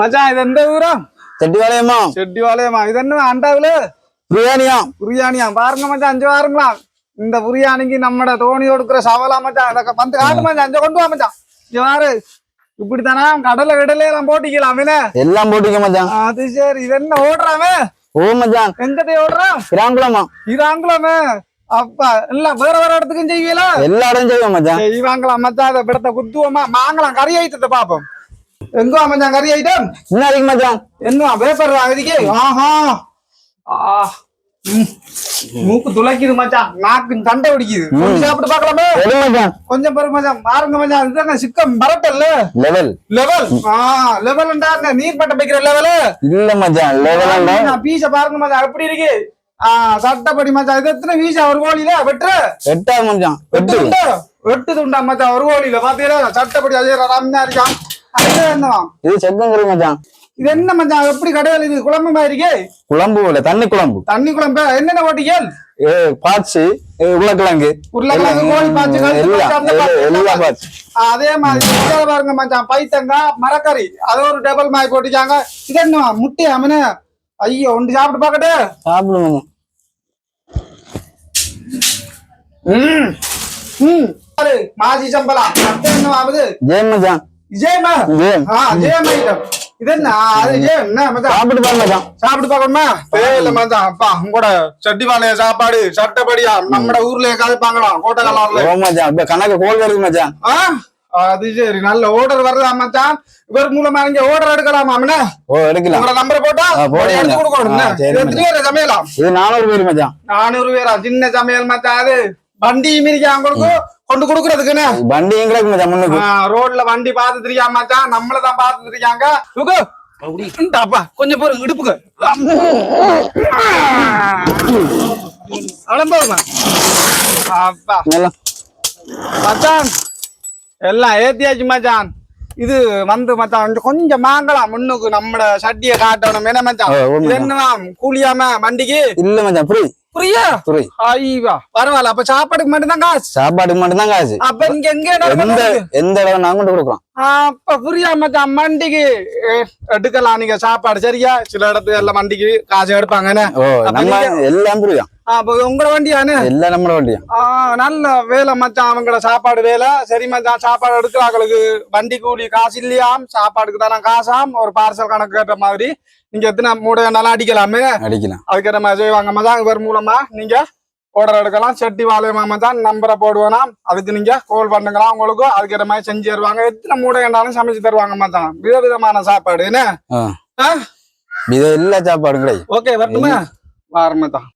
மச்சான் இது எந்த ஊரா? செட்டிவாளையம்மா. செட்டிவாளையமா? இது என்ன ஆண்டாவுல? பிரியாணியா. புரியாணியா? பாருங்க மச்சான் அஞ்சு வாருங்களா? இந்த புரியாணிக்கு நம்மட தோணி கொடுக்குற சவலா மச்சான் இந்த வந்து காட்டு மச்சான் அஞ்சு கொண்டு வா மச்சான். இங்க வாரு இப்படித்தானா? கடலை கடலை எல்லாம் போட்டிக்கலாம் எல்லாம் போட்டுக்க மச்சான். அது சரி இது என்ன ஓடுறாமே? ஓ மச்சான். எங்கதே ஓடுறான்? கிராங்குளமா இதாங்களாமே அப்பா எல்லாம் வேற வேற இடத்துக்கும் செய்வீங்களா? எல்லா இடம் செய்வோம் மச்சான். செய்வாங்களாம் மச்சான் அதை பிடத்த குத்துவோமா? மாங்கலாம் கறி ஐட்டத்தை பாப்போம் எங்கோ மச்சான் கறி ஐட்டம்? என்ன இருக்கு மச்சான்? என்ன பேப்பர் இதுக்கு ஆஹா. ஆ. மூக்கு துளைக்குது மச்சான். நாக்கு தண்டை பிடிக்குது. கொஞ்சம் சாப்பிட்டு பார்க்கலாமே? எது மச்சான்? கொஞ்சம் பெரு மச்சான். பாருங்க மச்சான் இதுதானே சிக்கம். பரட்டல்ல லெவல் லெவல் ஆ லெவல் நீர் பட்டம் வைக்கிற லெவலு இல்ல மச்சான் லெவல் பீச பாருங்க மச்சான். எப்படி இருக்கு? சட்டப்படி மச்சான். இது எத்தனை வீசா ஒரு கோழியில? வெட்டுற? எட்டா மச்சான். வெட்டு எட்டு துண்டா வெட்டு துண்டா மச்சான் ஒரு கோழியில. பாத்தீங்களா? சட்டப்படி அதே ரம்யா இருக்கான். அது இது செக்கங்கறி மச்சான். இது என்ன மச்சான்? எப்படி கடையில் இது குழம்பு மாதிரி குழம்பு இல்ல தண்ணி குழம்பு. தண்ணி குழம்பு? என்னென்ன ஓட்டிகள் ஏ பாட்சி ஏ, உருளைக்கிழங்கு. உருளைக்கிழங்கு கோழி எல்லாம் பாய்ச்சி. பாட்சி அதே மாதிரி. பாருங்க மச்சான் பைத்தங்காய் மரக்கறி. அது ஒரு டபுள் மாய் போட்டிருக்காங்க இது என்ன முட்டை அமனு? ஐயோ ஒன்று சாப்பிட்டு பாக்கட்டு சாப்பிடு ஜெயம் ஆ ஜெயம் ஐட்டம் இது என்ன? ஆ, அது என்ன மச்சான்? சாப்பிட்டு பாரு மச்சான். சாப்பிட்டு பார்க்கணுமா? தேவையில்ல மச்சான். அப்பா உங்களோட சட்டிவாளைய சாப்பாடு சட்டப்படியா? நம்ம ஊர்ல கதைப்பாங்களாம் கோட்டை ஓ மச்சான் கணக்கு கோல் வருது மச்சான். அது சரி. நல்ல ஓர்டர் வருதா மச்சான்? இவர் மூலமா இங்க ஓர்டர் எடுக்கலாமா ஓ எடுக்கலாம். உங்களோட நம்பர் போட்டா. எடுத்து கொடுக்கணும் எத்தனை பேர் சமையலாம் இது நானூறு பேர் மச்சான். நானூறு பேரா? சின்ன சமையல் மச்சான் அது. வண்டி மிரிக்கா உங்களுக்கு கொண்டு கொடுக்கறதுக்குன்னு வண்டி எங்க இருக்கு மச்சான் முன்னுக்கு. ஆ, ரோட்ல வண்டி பாத்துட்டு இருக்கான் மச்சான் நம்மள தான் பாத்துட்டு இருக்காங்க. லுகு இந்தாப்பா கொஞ்சம் பொறு இடுப்புக்கு. அப்பா. மச்சான் எல்லாம் ஏத்தியாச்சு மச்சான். இது வந்து மச்சான் கொஞ்சம் மாங்கலாம் முன்னுக்கு நம்மட சட்டியை காட்டணும். என்ன மச்சான்? என்னவா கூலியாம வண்டிக்கு? இல்ல மச்சான் புரி புரியா புரி. ஐயா பரவாயில்ல. அப்ப சாப்பாடுக்கு மட்டும்தான் காசு? சாப்பாடுக்கு மட்டும் தான் காசு. அப்ப இங்க எங்க எந்த? எந்த இடம் நான் கொண்டு கொடுக்குறோம் அப்ப புரியா மச்சான்? வண்டிக்கு ஏ, எடுக்கலாம். நீங்க சாப்பாடு சரியா? சில இடத்துல எல்லாம் வண்டிக்கு காசு எடுப்பாங்க என்ன? ஓ அப்ப நம்ம நீங்க- எல்லாம் புரியும். அப்ப உங்களோட வண்டியானு? எல்லாம் நம்மள வண்டியும் ஆ, நல்ல வேலை மச்சான் அவங்கள சாப்பாடு வேலை. சரி மச்சான் சாப்பாடு எடுக்கிறாங்களுக்கு வண்டி கூலி காசு இல்லையாம். சாப்பாடுக்கு தானே காசாம். ஒரு பார்சல் கணக்கு கேட்ட மாதிரி. நீங்க எத்தனை மூடை வேணாலும் அடிக்கலாமே. அடிக்கலாம். அதுக்கேற்ற மாதிரி செய்வாங்க மச்சான். இவர் மூலமா நீங்க ஆர்டர் எடுக்கலாம். செட்டி வாழையமா மச்சான் நம்பரை போடுவேனா அதுக்கு நீங்க கால் பண்ணுங்களாம் உங்களுக்கு அதுக்கேற்ற மாதிரி செஞ்சு தருவாங்க. எத்தனை மூடை வேணாலும் சமைச்சு தருவாங்க மச்சான். விதவிதமான சாப்பாடு என்ன? எல்லா சாப்பாடும் கிடையாது ஓகே வரட்டுமா? வாரம் மச்சான்.